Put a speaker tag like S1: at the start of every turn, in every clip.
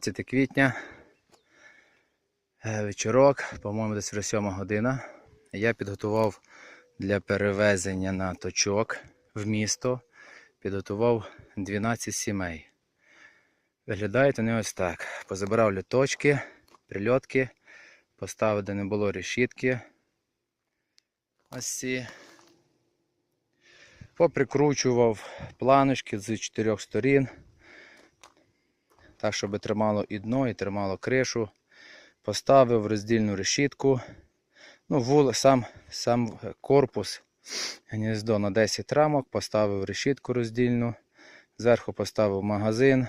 S1: 17 квітня. Е, Вечорок, по-моєму, десь вже 7 година. Я підготував для перевезення на точок в місто. Підготував 12 сімей. Виглядають вони ось так. Позабирав літочки, прильотки, поставив, де не було решітки. Ось ці. Поприкручував планочки з чотирьох сторін. Так, щоб тримало і дно, і тримало кришу. Поставив роздільну решітку. Ну, вул, сам, сам корпус гніздо на 10 рамок, поставив решітку роздільну. Зверху поставив магазин,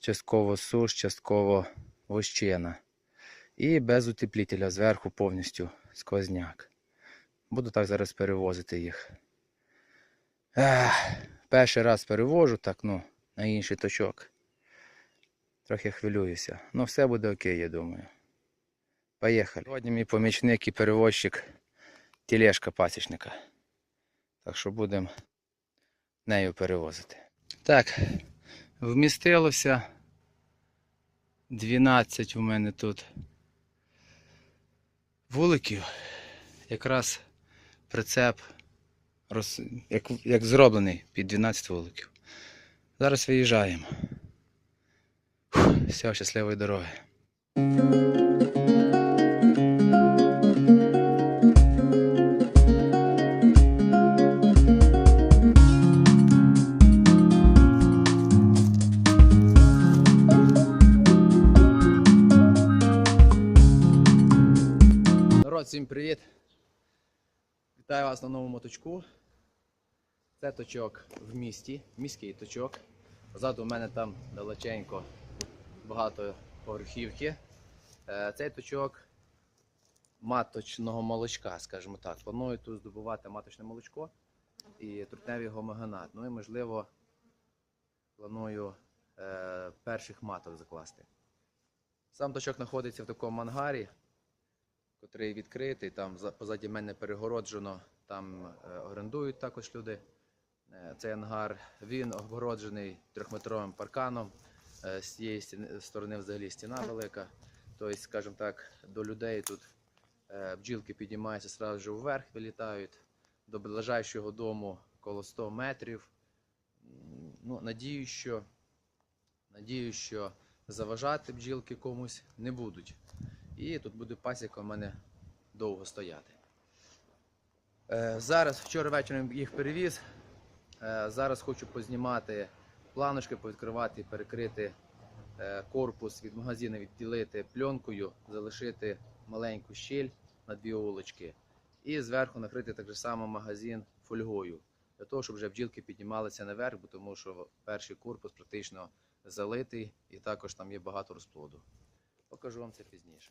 S1: частково суш, частково вощина. І без утеплітеля зверху повністю сквозняк. Буду так зараз перевозити їх. Ех, перший раз перевожу так, ну, на інший точок. Трохи хвилююся. Ну, все буде окей, я думаю. Поїхали. Сьогодні мій помічник і перевозчик тележка пасічника. Так що будемо нею перевозити. Так, вмістилося 12 у мене тут вуликів. Якраз прицеп роз... як, як зроблений під 12 вуликів. Зараз виїжджаємо. Все, щасливої дороги. Народ, всім привіт! Вітаю вас на новому точку. Це точок в місті, міський точок. Позаду у мене там далеченько багато поверхівки. Е, Цей точок маточного молочка, скажімо так. Планую тут здобувати маточне молочко і трутневий гомогенат. Ну і можливо планую е, перших маток закласти. Сам точок знаходиться в такому ангарі, котрий відкритий. Там позаді мене перегороджено, там е, орендують також люди. Цей ангар він обгороджений трьохметровим парканом. Е, З цієї сторони взагалі стіна велика. Тобто, скажімо так, до людей тут е, бджілки піднімаються одразу ж вверх, вилітають до ближайшого дому коло 100 метрів. Ну, надію, що, надію, що заважати бджілки комусь не будуть. І тут буде пасіка у мене довго стояти. Е, Зараз вчора вечором їх перевіз. Зараз хочу познімати планочки, повідкривати перекрити е, корпус від магазину, відділити пленкою, залишити маленьку щіль на дві улочки. І зверху накрити так само магазин фольгою. Для того, щоб вже бджілки піднімалися наверх, тому що перший корпус практично залитий і також там є багато розплоду. Покажу вам це пізніше.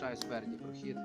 S1: Залишаю спереді прохід.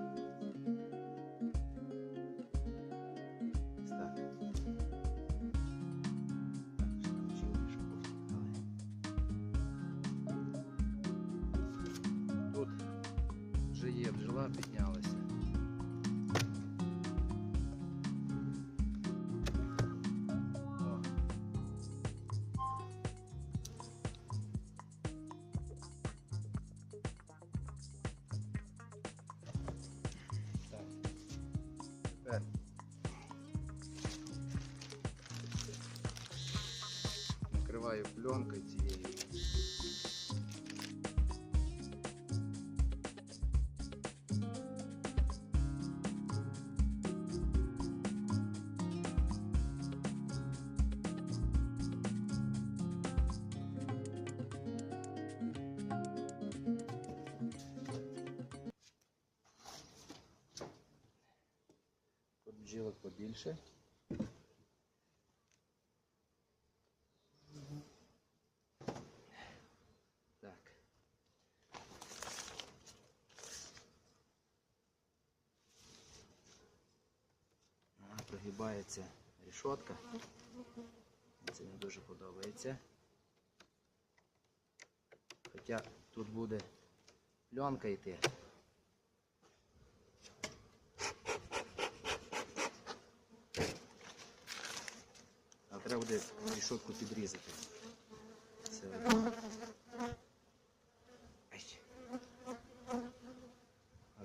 S1: накрываю пленкой телею. Тут бджілок побільше. Прогибається рішотка. Це мені дуже подобається. Хоча тут буде пленка йти. А треба буде рішотку підрізати. Це...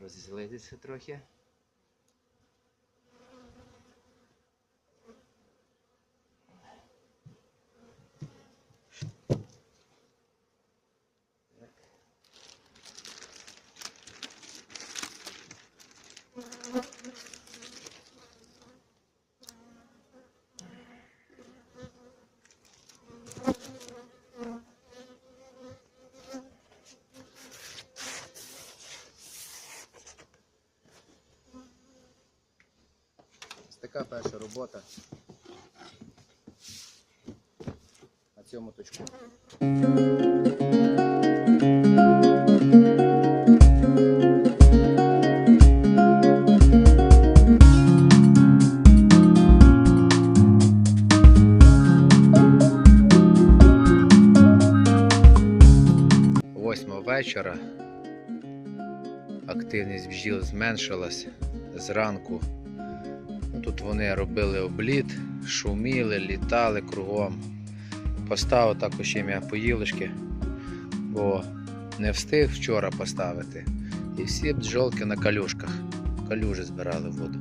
S1: Розізлитися трохи. Так. Ось така перша робота на цьому точку. Восьма вечора. Активність бджіл зменшилась зранку. Тут вони робили обліт, шуміли, літали кругом. Поставив також ім'я поїлочки, бо не встиг вчора поставити. І всі бджолки на калюшках. Калюжі збирали воду.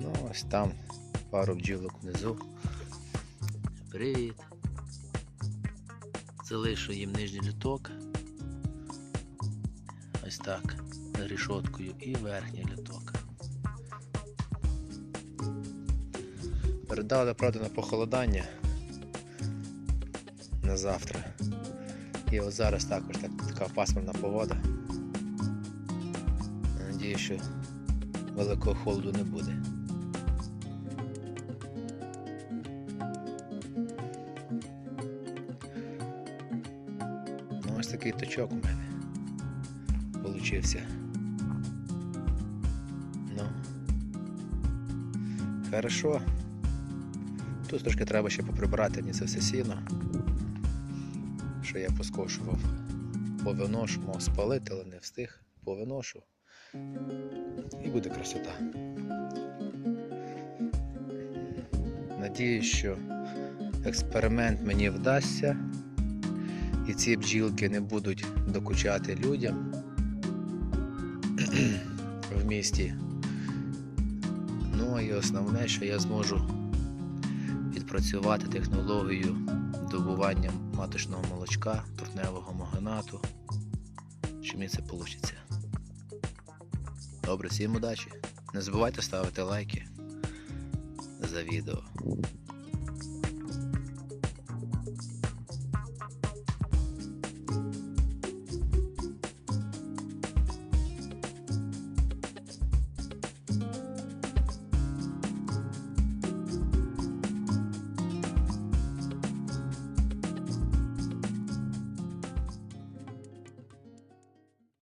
S1: Ну, ось там пару бджілок внизу. Привіт. Залишу їм нижній люток. Ось так, з рішоткою і верхній люток. Передали, правда, на похолодання на завтра. І от зараз також так, така пасмурна погода. Надію, що великого холоду не буде. Ну, ось такий точок у мене получився. Хорошо. Тут трошки треба ще поприбирати мені це все сіно. Що я поскошував. Повиношу, мав спалити, але не встиг. Повиношу. І буде красота. Надіюсь, що експеримент мені вдасться. І ці бджілки не будуть докучати людям в місті. Ну і основне, що я зможу відпрацювати технологію добування маточного молочка, турневого магнату. Що мені це вийде. Добре, всім удачі. Не забувайте ставити лайки за відео.